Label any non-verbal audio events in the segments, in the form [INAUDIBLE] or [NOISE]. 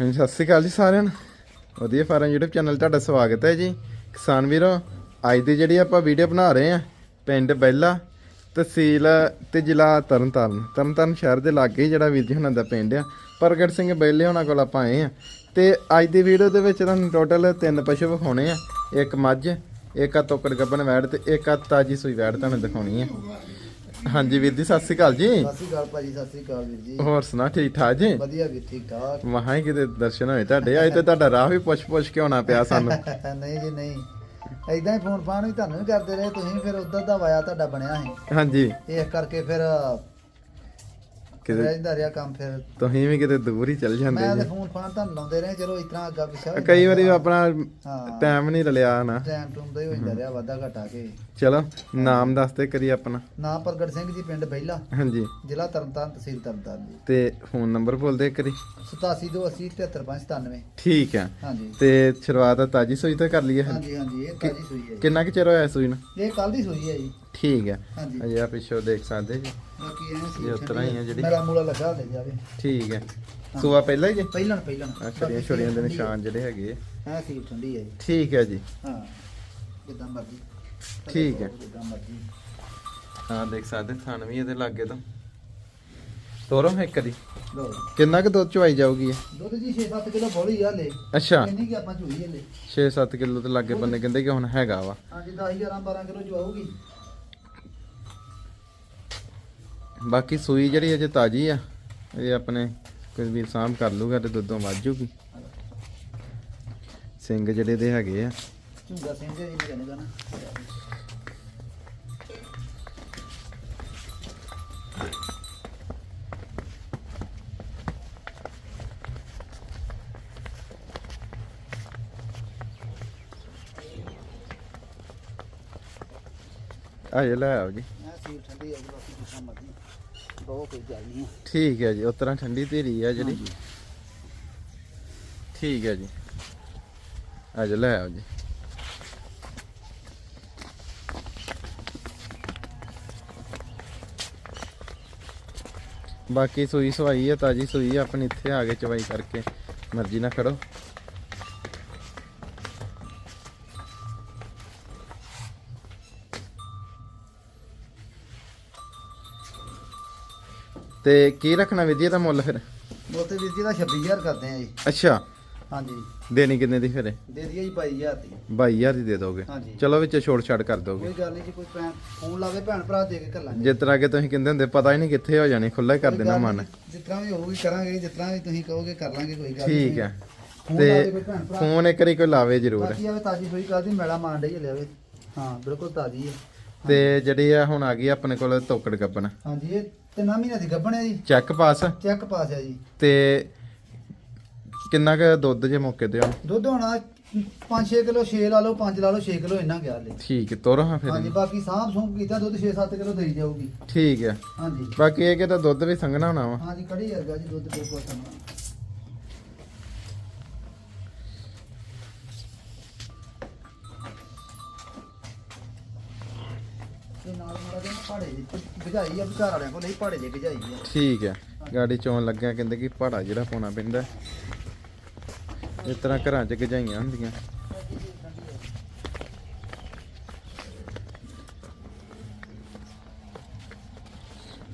ਹਾਂਜੀ, ਸਤਿ ਸ਼੍ਰੀ ਅਕਾਲ ਜੀ ਸਾਰਿਆਂ ਨੂੰ। ਵਧੀਆ ਫਾਰਮ YouTube ਚੈਨਲ ਤੁਹਾਡਾ ਸਵਾਗਤ ਹੈ ਜੀ। ਕਿਸਾਨ ਵੀਰੋ, ਅੱਜ ਦੀ ਜਿਹੜੀ ਆਪਾਂ ਵੀਡੀਓ ਬਣਾ ਰਹੇ ਆ ਪਿੰਡ ਬੈਲਾ ਤਹਿਸੀਲ ਤੇ ਜ਼ਿਲ੍ਹਾ ਤਰਨਤਾਰਨ। ਤਰਨਤਾਰਨ ਸ਼ਹਿਰ ਦੇ ਲਾਗੇ ਹੀ ਜਿਹੜਾ ਵੀਰ ਜੀ ਹੁਣਾਂ ਦਾ ਪਿੰਡ ਆ। ਪ੍ਰਗਟ ਸਿੰਘ ਬੈਲੇ ਹੁਣਾਂ ਕੋਲ ਆਪਾਂ ਆਏ ਆ ਤੇ ਅੱਜ ਦੀ ਵੀਡੀਓ ਦੇ ਵਿੱਚ ਤੁਹਾਨੂੰ ਟੋਟਲ ਤਿੰਨ ਪਸ਼ੂ ਵਿਖਾਉਣੇ ਆ। ਇੱਕ ਮੱਝ, ਇੱਕ ਆ ਤੋਕੜ ਗੱਬਣ ਵੈੜ ਤੇ ਇੱਕ ਆ ਤਾਜੀ ਸੂਈ ਵੈੜ ਤੁਹਾਨੂੰ ਦਿਖਾਉਣੀ ਆ। ਹਾਂਜੀ ਵੀਰ ਜੀ ਸਤਿ ਸ਼੍ਰੀ ਅਕਾਲ ਜੀ। ਸਤਿ ਸ਼੍ਰੀ ਅਕਾਲ ਭਾਜੀ ਸਤਿ ਸ਼੍ਰੀ ਅਕਾਲ ਵੀਰ ਜੀ। ਹੋਰ ਸੁਣਾ ਠੀਕ ਠਾਕ ਜੀ? ਵਧੀਆ ਵੀ ਠੀਕ ਠਾਕ। ਮਹਾਂ ਹੀ ਕਿਤੇ ਦਰਸ਼ਨ ਹੋਏ ਤੁਹਾਡੇ? ਅੱਜ ਤੇ ਤੁਹਾਡਾ ਰਾਹ ਵੀ ਪੁੱਛ ਪੁੱਛ ਕੇ ਆਉਣਾ ਪਿਆ ਸਾਨੂੰ। [LAUGHS] ਨਹੀਂ ਜੀ ਨਹੀਂ। ਐਦਾਂ ਹੀ ਫੋਨ ਫਾਨ ਵੀ ਤੁਹਾਨੂੰ ਵੀ ਕਰਦੇ ਰਹੇ ਤੁਸੀਂ ਫਿਰ ਉਧਰ ਦਾ ਵਾਇਆ ਤੁਹਾਡਾ ਬਣਿਆ ਸੀ। ਹਾਂਜੀ। ਇਸ ਕਰਕੇ ਫਿਰ ਕਿਤੇ ਰਹਿੰਦਾ ਰਿਹਾ ਕੰਮ ਫਿਰ। ਤੁਸੀਂ ਵੀ ਕਿਤੇ ਦੂਰ ਹੀ ਚਲ ਜਾਂਦੇ ਮੈਂ ਤੇ ਜੀ ਫੋਨ ਫਾਨ ਤੁਹਾਨੂੰ ਲਾਉਂਦੇ ਰਹੇ ਚਲੋ ਇਤਨਾ ਅੱਗਾ ਪਿਛਾ ਕਈ ਵਾਰੀ ਆਪਣਾ ਹਾਂ। ਟਾਈਮ ਨਹੀਂ ਰਲਿਆ ਨਾ। ਟਾਈਮ ਟੂਮ ਦਾ ਹੀ ਹੋ ਜਾਂਦਾ ਰਿਹਾ ਵਾਧਾ ਘਟਾ ਕੇ। ਚਲੋ ਨਾਮ ਦੱਸਦੇ ਕਰੀ ਆਪਣਾ। ਨਾਮ ਪ੍ਰਗਟ ਸਿੰਘ ਜੀ ਪਿੰਡ ਬਹਿਲਾ। ਹਾਂਜੀ। ਜ਼ਿਲ੍ਹਾ ਤਰਨਤਾਰਨ ਤਹਿਸੀਲ ਤਰਨਤਾਰਨ ਜੀ। ਤੇ ਫੋਨ ਨੰਬਰ ਬੋਲਦੇ ਕਰੀ 8728 73597 ਠੀਕ ਆ। ਹਾਂਜੀ। ਤੇ ਸ਼ੁਰੂਆਤ ਤਾਜੀ ਸੂਈ ਤੋਂ ਕਰ ਲਈਏ ਹਾਂਜੀ ਹਾਂਜੀ ਇਹ ਤਾਜੀ ਸੂਈ ਹੈ ਕਿੰਨਾ ਕੁ ਚਿਰ ਹੋਇਆ ਸੂਈ ਨੂੰ? ਜੀ। ਇਹ ਕੱਲ ਦੀ ਸੂਈ ਹੈ ਜੀ। ਠੀਕ ਆ ਹਾਂਜੀ। ਅਜੇ ਆ ਪਿੱਛੋਂ ਦੇਖ ਸਕਦੇ ਜੀ। ਬਾਕੀ ਐ ਸੀ ਇਹ ਉਤਰਾਂ ਹੀ ਆ ਜਿਹੜੀ। ਮੇਰਾ ਮੂਲਾ ਲੱਗਾ ਲੈ ਜਾਵੇ। ਠੀਕ ਆ ਸੂਆ ਪਹਿਲਾਂ ਹੀ ਜੀ? ਪਹਿਲਾਂ ਪਹਿਲਾਂ। ਆ ਛੜੀਆਂ ਛੜੀਆਂ ਦੇ ਨਿਸ਼ਾਨ ਜਿਹੜੇ ਹੈਗੇ ਆ। ਹੈ ਸੀ ਠੰਡੀ ਹੈ ਜੀ। ਠੀਕ ਹੈ ਜੀ। ਹਾਂ। ਜਿੱਦਾਂ ਮਰਜ਼ੀ। ਠੀਕ ਹੈ। ਜਿੱਦਾਂ ਮਰਜ਼ੀ। ਹਾਂ ਦੇਖ ਸਕਦੇ ਥਣ ਵੀ ਇਹਦੇ ਲਾਗੇ ਤੋਂ। ਤੋਰੋ ਇੱਕ ਦੀ ਲੋ ਕਿੰਨਾ ਕੁ ਦੁੱਧ ਚਵਾਈ ਜਾਊਗੀ ਇਹ? ਦੁੱਧ ਜੀ 6-7 ਕਿਲੋ ਬੋਲੀ ਆ ਲੈ ਅੱਛਾ। ਇੰਨੀ ਕਿ ਆਪਾਂ ਚੋਈ ਲੈ 6-7 ਕਿਲੋ ਤੇ ਲਾਗੇ ਬੰਨੇ ਕਹਿੰਦੇ ਕਿ ਹੁਣ ਹੈਗਾ ਵਾ। ਹਾਂਜੀ 10 11 12 ਕਿਲੋ ਚਵਾਉਗੀ ਬਾਕੀ ਸੂਈ ਜਿਹੜੀ ਅਜੇ ਤਾਜੀ ਆ ਇਹ ਆਪਣੇ ਕੋਈ ਵੀਰ ਸਾਂਭ ਕਰ ਲੂਗਾ ਤੇ ਦੁੱਧੋਂ ਵੱਧ ਜੂਗੀ। ਸਿੰਘ ਜਿਹੜੇ ਦੇ ਹੈਗੇ ਆ। ਝੁੰਗਾ ਸਿੰਘ ਜੀ ਨੇ ਕਹਿੰਦਾ ਨਾ ਆਜੇ ਲੈ ਆਓ ਜੀ। ਹੈ ਠੰਡੀ ਹੈ ਜੀ ਬਾਕੀ ਜਿੱਦਾਂ ਮਰਜ਼ੀ ਬਹੁਤ ਕੋਈ ਗੱਲ ਨਹੀਂ ਹੈ ਠੀਕ ਹੈ ਜੀ ਉਸ ਤਰ੍ਹਾਂ ਠੰਡੀ ਧੀਰੀ ਆ ਜਿਹੜੀ। ਹਾਂਜੀ। ਠੀਕ ਹੈ ਜੀ। ਆਜੇ ਲੈ ਆਓ ਜੀ। ਬਾਕੀ ਸੂਈ ਸਵਾਈ ਆ ਤਾਜੀ ਸੂਈ ਆ ਆਪਣੀ ਇੱਥੇ ਆ ਕੇ ਚਵਾਈ ਕਰਕੇ ਮਰਜ਼ੀ ਨਾਲ ਖੜੋ। ਤੇ ਕੀ ਰੱਖਣਾ ਵਿਧੀ ਦਾ ਮੁੱਲ ਫਿਰ? ਉਹ ਤੇ ਵੀਰ ਜੀ ਦਾ 26000 ਕਰਦੇ ਆ ਜੀ। ਅੱਛਾ। ਹਾਂਜੀ। ਦੇਣੀ ਕਿੰਨੇ ਦੀ ਫਿਰ? ਦੇ ਦਈਏ ਜੀ 22000 ਦੀ। 22000 ਦੀ ਦੇ ਦੋਗੇ। ਚਲੋ ਵਿੱਚ ਛੋੜ ਛਾੜ ਕਰ ਦੋਗੇ। ਕੋਈ ਗੱਲ ਨਹੀਂ ਜੀ ਕੋਈ ਫੋਨ ਲਾਵੇ ਭੈਣ ਭਰਾ ਦੇ ਕੇ ਘੱਲਾਂਗੇ। ਜਿਸ ਤਰ੍ਹਾਂ ਕਿ ਤੁਸੀਂ ਕਹਿੰਦੇ ਹੁੰਦੇ ਪਤਾ ਹੀ ਨਹੀਂ ਕਿੱਥੇ ਹੋ ਜਾਣੀ ਖੁੱਲਾ ਹੀ ਕਰ ਦੇਣਾ ਮਨ। ਜਿਸ ਤਰ੍ਹਾਂ ਵੀ ਹੋਊਗੀ ਕਰਾਂਗੇ ਜਿਸ ਤਰ੍ਹਾਂ ਵੀ ਤੁਸੀਂ ਕਹੋਗੇ ਕਰ ਲਾਂਗੇ ਕੋਈ ਗੱਲ ਠੀਕ। ਹੈ। ਤੇ ਫੋਨ ਇੱਕ ਵਾਰੀ ਕੋਈ ਲਾਵੇ ਜ਼ਰੂਰ। ਬਾਕੀ ਆਵੇ ਤਾਜੀ ਹੋਈ ਕੱਲ ਦੀ ਮੈਲਾ ਮਾਰ ਡਈ ਲਿਆਵੇ। ਹਾਂ ਬਿਲਕੁਲ ਤਾਜੀ ਹੈ ਤੇ ਜਿਹੜੀ ਆ ਹੁਣ ਆ ਗਈ ਆਪਣੇ ਕੋਲ ਤੋਕੜ ਗੱਬਨ ਹਾਂਜੀ ਇਹ ਤਿੰਨਾਂ ਮਹੀਨਿਆਂ ਦੀ ਗੱਭਣ ਹੈ ਜੀ। ਚੈੱਕ ਪਾਸ ਚੈੱਕ ਪਾਸ ਹੈ ਜੀ। ਤੇ ਕਿੰਨਾ ਕੁ ਦੁੱਧ ਜੇ ਮੌਕੇ ਤੇ ਹੁਣ ਦੁੱਧ ਹੋਣਾ 5-6 ਕਿਲੋ 6 ਲਾ ਲਓ 5 ਲਾ ਲਓ 6 ਕਿਲੋ ਇੰਨਾ ਗਿਆ ਲੈ ਠੀਕ ਹੈ ਤੋਰੋ ਹਾਂ ਹਾਂਜੀ ਫਿਰ ਬਾਕੀ ਸਾਂਭ ਸੂੰਭ ਕੀਤਾ ਦੁੱਧ 6-7 ਕਿਲੋ ਦੇਈ ਜਾਊਗੀ। ਠੀਕ ਹੈ। ਹਾਂਜੀ। ਬਾਕੀ ਇਹ ਕਿ ਤਾਂ ਦੁੱਧ ਵੀ ਸੰਘਣਾ ਹੋਣਾ ਵਾ। ਹਾਂਜੀ ਕੜੀ ਵਰਗਾ ਜੀ ਦੁੱਧ ਬਿਲਕੁਲ ਸਮਾਂ ਤੇ ਨਾਲ ਮਾੜਾ ਜਿਹਾ ਪਹਾੜੇ ਦੀ ਗਜਾਈ ਆ ਵੀ ਘਰ ਵਾਲਿਆਂ ਕੋਲ ਨਹੀਂ ਪਹਾੜੇ ਦੀ ਗਜਾਈ ਆ। ਠੀਕ ਹੈ। ਗਾੜੀ ਚੋਣ ਲੱਗਿਆ ਕਹਿੰਦੇ ਕਿ ਪਹਾੜਾ ਜਿਹੜਾ ਪਾਉਣਾ ਪੈਂਦਾ। ਇਸ ਤਰ੍ਹਾਂ ਘਰਾਂ 'ਚ ਗਜਾਈਆਂ ਹੁੰਦੀਆਂ।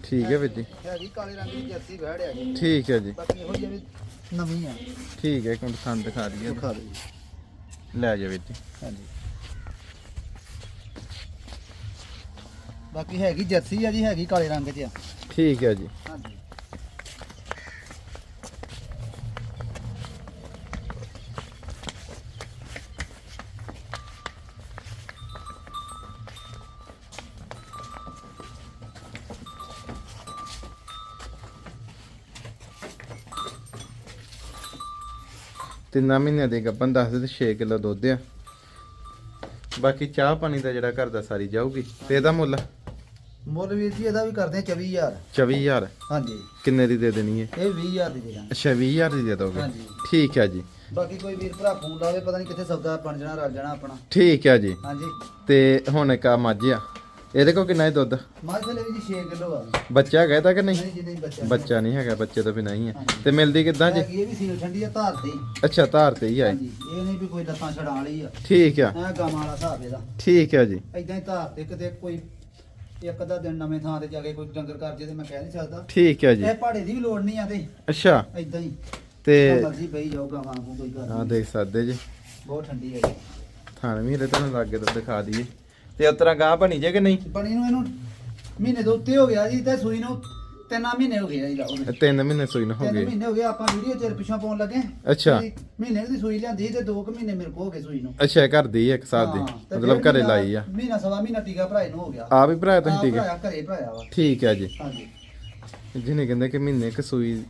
ਠੀਕ ਹੈ ਵੀਰ ਜੀ। ਹੈਗੀ ਕਾਲੇ ਰੰਗ ਦੀ ਜਰਸੀ ਵਹਿੜ ਆ ਜੀ। ਠੀਕ ਹੈ ਜੀ। ਬਾਕੀ ਇਹੋ ਜਿਹੀ ਨਵੀਂ ਆ। ਠੀਕ ਹੈ ਇੱਕ ਥਾਂ ਦਿਖਾ ਦਈਏ। ਦਿਖਾ ਦਿਓ ਲੈ ਜਾ ਵੀਰ ਜੀ। ਹਾਂਜੀ। ਬਾਕੀ ਹੈਗੀ ਜਰਸੀ ਆ ਜੀ ਹੈਗੀ ਕਾਲੇ ਰੰਗ 'ਚ ਆ। ਠੀਕ ਹੈ ਜੀ। ਹਾਂਜੀ। ਤਿੰਨਾਂ ਮਹੀਨਿਆਂ ਦੀ ਗੱਭਣ ਦੱਸਦੇ ਤੇ 6 ਕਿਲੋ ਦੁੱਧ ਆ। ਬਾਕੀ ਚਾਹ ਪਾਣੀ ਦਾ ਜਿਹੜਾ ਘਰ ਦਾ ਸਾਰੀ ਜਾਊਗੀ। ਤੇ ਇਹਦਾ ਮੁੱਲ? ਮੁੱਲ ਵੀਰ ਜੀ ਇਹਦਾ ਵੀ ਕਰਦੇ ਆ 24000 24000 ਹਾਂਜੀ। ਕਿੰਨੇ ਦੀ ਦੇ ਦੇਣੀ ਹੈ? ਇਹ 20000 ਦੀ ਦੇ ਦਾਂਗੇ। ਅੱਛਾ 20000 ਦੀ ਦੇ ਦੋਗੇ। ਹਾਂਜੀ। ਠੀਕ ਹੈ ਜੀ। ਬਾਕੀ ਕੋਈ ਵੀਰ ਭਰਾ ਫੋਨ ਲਾਵੇ ਪਤਾ ਨਹੀਂ ਕਿੱਥੇ ਸੌਦਾ ਬਣ ਜਾਣਾ ਰਲ ਜਾਣਾ ਆਪਣਾ। ਠੀਕ ਹੈ ਜੀ। ਹਾਂਜੀ। ਤੇ ਹੁਣ ਇੱਕ ਆ ਮੱਝ ਆ। ਇਹਦੇ ਕੋਲ ਕਿੰਨਾ ਹੈ ਦੁੱਧ? ਮੱਝ ਵੀ ਜੀ 6 ਕਿਲੋ ਆ। ਬੱਚਾ ਹੈਗਾ ਤਾਂ ਕਿ ਨਹੀਂ? ਨਹੀਂ ਜੀ ਨਹੀਂ ਬੱਚਾ ਬੱਚਾ ਨਹੀਂ ਹੈਗਾ ਬੱਚੇ ਤੋਂ ਬਿਨਾਂ ਹੀ ਹੈ। ਤੇ ਮਿਲਦੀ ਕਿੱਦਾਂ ਜੀ? ਹੈਗੀ ਇਹ ਵੀ ਸੀਲ ਠੰਡੀ ਆ ਧਾਰ ਤੇ ਹੀ। ਅੱਛਾ ਧਾਰ ਤੇ ਹੀ ਆਏ ਹਾਂਜੀ। ਇਹ ਨਹੀਂ ਵੀ ਕੋਈ ਲੱਤਾਂ ਛਡਾਣ ਵਾਲੀ ਆ। ਠੀਕ ਆ। ਐ ਗਾਵਾਂ ਵਾਲਾ ਹਿਸਾਬ ਇਹਦਾ। ਠੀਕ ਆ ਜੀ। ਐਦਾਂ ਹੀ ਧਾਰ ਤੇ ਕਿਤੇ ਕੋਈ ਇੱਕ ਅੱਧਾ ਦਿਨ ਨਵੇਂ ਥਾਂ ਤੇ ਜਾ ਕੇ ਕੋਈ ਡੰਗਰ ਕਰ ਜੇ ਤੇ ਮੈਂ ਕਹਿ ਨਹੀਂ ਸਕਦਾ। ਠੀਕ ਆ ਜੀ। ਇਹ ਪਹਾੜੇ ਦੀ ਵੀ ਲੋੜ ਨਹੀਂ ਆ ਤੇ। ਅੱਛਾ। ਐਦਾਂ ਹੀ। ਤੇ ਮਰਜ਼ੀ ਬਈ ਜਾਊਗਾ ਵਾਂਗੂ ਕੋਈ ਗੱਲ ਨਹੀਂ। ਦੇਖ ਸਕਦੇ ਜੀ। ਬਹੁਤ ਠੰਡੀ ਹੈ ਥਾਣ ਵੀ ਇਹਦੇ ਤੁਹਾਨੂੰ ਲੱਗੇ ਤਾਂ ਦਿਖਾ ਦਈਏ। ਤੇ ਉਸ ਤਰ੍ਹਾਂ ਗਾਂ ਬਣੀ ਜੇ ਕਿ ਨਹੀਂ? ਬਣੀ ਨੂੰ ਇਹਨੂੰ ਮਹੀਨੇ ਦੇ ਉੱਤੇ ਹੋ ਗਿਆ ਜੀ ਤੇ ਸੂਈ ਨੂੰ ਤਿੰਨ ਮਹੀਨੇ ਹੋ ਗਏ ਆ ਜੀ ਲਾਓ ਤਿੰਨ ਮਹੀਨੇ ਸੂਈ ਨੂੰ ਹੋ ਤਿੰਨ ਗਏ। ਮਹੀਨੇ ਹੋ ਗਏ ਆਪਾਂ ਵੀਡੀਓ ਚਿਰ ਪਿਛਾਂ ਪਾਉਣ ਲੱਗੇ ਅੱਛਾ। ਤੇ ਮਹੀਨੇ ਦੀ ਸੂਈ ਲਿਆਂਦੀ ਤੇ 2 ਮਹੀਨੇ ਮੇਰੇ ਕੋ ਹੋ ਗਏ ਸੂਈ ਨੂੰ। ਅੱਛਾ ਇਹ ਘਰ ਦੀ ਹੈ ਇੱਕ ਸਾਲ ਦੀ। ਹਾਂ, ਤੇ ਮਤਲਬ ਫਿਰ ਘਰੇ ਮਹੀਨਾ- ਲਾਈ ਆ। ਮਹੀਨਾ ਸਵਾ ਮਹੀਨਾ ਟੀਕਾ ਭਰਾਏ ਨੂੰ ਹੋ ਗਿਆ। ਆ ਵੀ ਭਰਾ ਤੁਸੀਂ ਆਹ ਠੀਕ ਹੈ ਭਰਾਇਆ ਘਰੇ ਭਰਾਇਆ ਵਾ। ਠੀਕ ਹੈ ਜੀ। ਹਾਂਜੀ। ਜਿਹਨੇ ਕਹਿੰਦੇ ਕਿ ਮਹੀਨੇ ਕ ਸੂਈ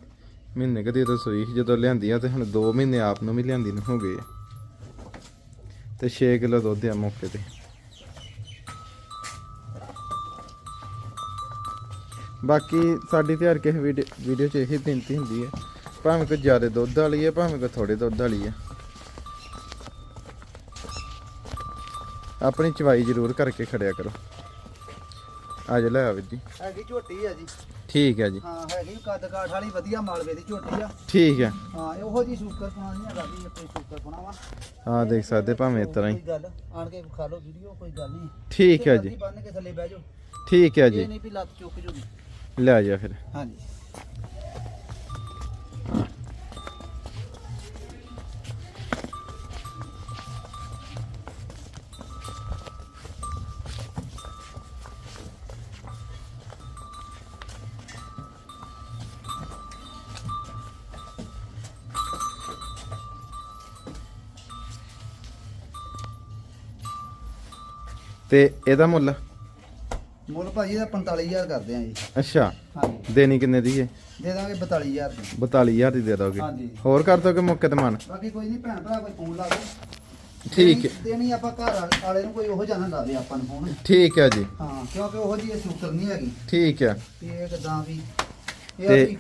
ਮਹੀਨੇ ਕਦੀ ਤੋਂ ਸੂਈ ਸੀ ਜਦੋਂ ਲਿਆਂਦੀ ਆ ਤੇ ਹੁਣ 2 ਮਹੀਨੇ ਆਪ ਨੂੰ ਵੀ ਲਿਆਂਦੀ ਨੂੰ ਹੋ ਗਏ ਆ। ਤੇ 6 ਕਿਲੋ ਦੁੱਧ ਆ ਮੌਕੇ ਤੇ। ਬਾਕੀ ਸਾਡੀ ਤੇ ਹਰ ਕਿਸੇ ਵੀਡੀਓ 'ਚ ਇਹੀ ਬੇਨਤੀ ਹੁੰਦੀ ਹੈ ਭਾਵੇਂ ਕੋਈ ਜ਼ਿਆਦਾ ਦੁੱਧ ਵਾਲੀ ਹੈ ਭਾਵੇਂ ਕੋਈ ਥੋੜੇ ਦੁੱਧ ਵਾਲੀ ਹੈ। ਆਪਣੀ ਚਵਾਈ ਜ਼ਰੂਰ ਕਰਕੇ ਖੜਿਆ ਕਰੋ। ਅੱਜ ਲੈ ਆ ਜੀ। ਹੈਗੀ ਝੋਟੀ ਆ ਜੀ। ਠੀਕ ਹੈ ਜੀ। ਹਾਂ ਹੈਗੀ ਕੱਦ ਕਾਠ ਵਾਲੀ ਵਧੀਆ ਮਾਲਵੇ ਦੀ ਝੋਟੀ ਆ। ਠੀਕ ਹੈ। ਹਾਂ ਇਹ ਉਹੋ ਜੀ ਸ਼ੂਕਰ ਪੁਣਾ ਨਹੀਂ ਹੈਗਾ ਵੀ ਕੋਈ ਸ਼ੂਕਰ ਪੁਣਾ ਵਾ। ਹਾਂ ਦੇਖ ਸਕਦੇ ਭਾਵੇਂ ਇਸ ਤਰ੍ਹਾਂ ਹੀ। ਕੋਈ ਗੱਲ ਆਣ ਕੇ ਖਾ ਲਓ ਵੀਡੀਓ ਕੋਈ ਗੱਲ ਨਹੀਂ। ਠੀਕ ਹੈ ਜੀ। ਬੰਨ ਕੇ ਥੱਲੇ ਬਹਿ ਜਾਓ। ਠੀਕ ਹੈ ਜੀ। ਇਹ ਨਹੀਂ ਵੀ ਲੱਤ ਚੁੱਕ ਜੂਗੀ। ਲੈ ਜਾ ਫਿਰ ਹਾਂਜੀ ਤੇ ਇਹਦਾ ਮੁੱਲ ਮੁੱਲ ਭਾਜੀ ਦਾ 45000 ਕਰਦੇ ਆ ਜੀ। ਅੱਛਾ। ਹਾਂਜੀ। ਦੇਣੀ ਕਿੰਨੇ ਦੀ ਹੈ ਦੇ ਦਾਂਗੇ 42000 ਦੀ। 42000 ਦੀ ਦੇ ਦੋਗੇ। ਹਾਂਜੀ। ਹੋਰ ਕਰ ਦੋਗੇ ਮੌਕੇ ਤੇ ਮਨ? ਬਾਕੀ ਕੋਈ ਨਹੀਂ ਭੈਣ ਭਰਾ ਕੋਈ ਫੋਨ ਲਾ ਦੇ ਠੀਕ ਹੈ ਦੇਣੀ ਆਪਾਂ ਘਰ ਵਾਲੇ ਨੂੰ ਕੋਈ ਉਹੋ ਜਾਣਾ ਲਾਵੇ ਆਪਾਂ ਨੂੰ ਫੋਨ। ਠੀਕ ਹੈ ਜੀ। ਹਾਂ ਕਿਉਂਕਿ ਉਹੋ ਜੀ ਇਹ ਸ਼ੂਕਰ ਨਹੀਂ ਹੈਗੀ। ਠੀਕ ਹੈ ਵੀ ਇਹ ਕਿਦਾਂ ਵੀ ਇਹ ਤੇ- ਆ ਵੀ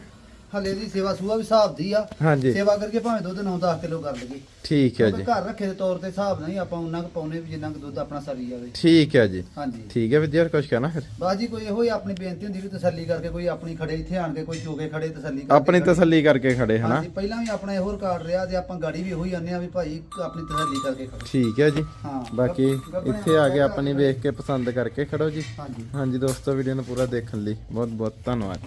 ਹਲੇ ਦੀ ਸੇਵਾ ਸੂਆ ਵੀ ਹਿਸਾਬ ਦੀ ਆ। ਹਾਂਜੀ। ਸੇਵਾ ਕਰਕੇ ਭਾਵੇਂ ਦੁੱਧ 9-10 ਕਿਲੋ ਕਰ ਲਈਏ। ਠੀਕ ਹੈ ਜੀ। ਘਰ ਰੱਖੇ ਦੇ ਤੌਰ ਤੇ ਹਿਸਾਬ ਨਹੀਂ ਆਪਾਂ ਉਹਨਾਂ ਕੁ ਪਾਉਨੇ ਵੀ ਜਿੰਨਾ ਕੁ ਦੁੱਧ ਆਪਣਾ ਸਰੀ ਜਾਵੇ। ਠੀਕ ਹੈ ਜੀ। ਹਾਂਜੀ। ਠੀਕ ਹੈ ਵਿਦਿਆਰ ਕੁਛ ਕਹਿਣਾ ਫਿਰ? ਬਾਜੀ ਕੋਈ ਇਹੋ ਹੀ ਆਪਣੀ ਬੇਨਤੀ ਹੁੰਦੀ ਵੀ ਤਸੱਲੀ ਕਰਕੇ ਕੋਈ ਆਪਣੀ ਖੜੇ ਇੱਥੇ ਆਣ ਕੇ ਕੋਈ ਚੋਗੇ ਖੜੇ ਤਸੱਲੀ ਕਰਕੇ ਆਪਣੀ। ਤਸੱਲੀ ਕਰਕੇ ਖੜੇ ਹਨਾ? ਹਾਂਜੀ ਪਹਿਲਾਂ ਵੀ ਆਪਣਾ ਇਹੋ ਰਿਕਾਰਡ ਰਿਹਾ ਤੇ ਆਪਾਂ ਗਾੜੀ ਵੀ ਇਹੋ ਹੀ ਆਨੇ ਆ ਵੀ ਭਾਈ ਆਪਣੀ ਤਸੱਲੀ ਕਰਕੇ ਖੜੋ। ਠੀਕ ਹੈ ਜੀ। ਹਾਂ ਬਾਕੀ ਇੱਥੇ ਆ ਕੇ ਆਪਾਂ ਆਪਣੀ ਵੇਖ ਕੇ ਪਸੰਦ ਕਰਕੇ ਖੜੋ ਜੀ। ਹਾਂਜੀ। ਹਾਂਜੀ ਦੋਸਤੋ ਵੀਡੀਓ ਨੂੰ ਪੂਰਾ ਦੇਖਣ ਲਈ ਬਹੁਤ ਬਹੁਤ ਧੰਨਵਾਦ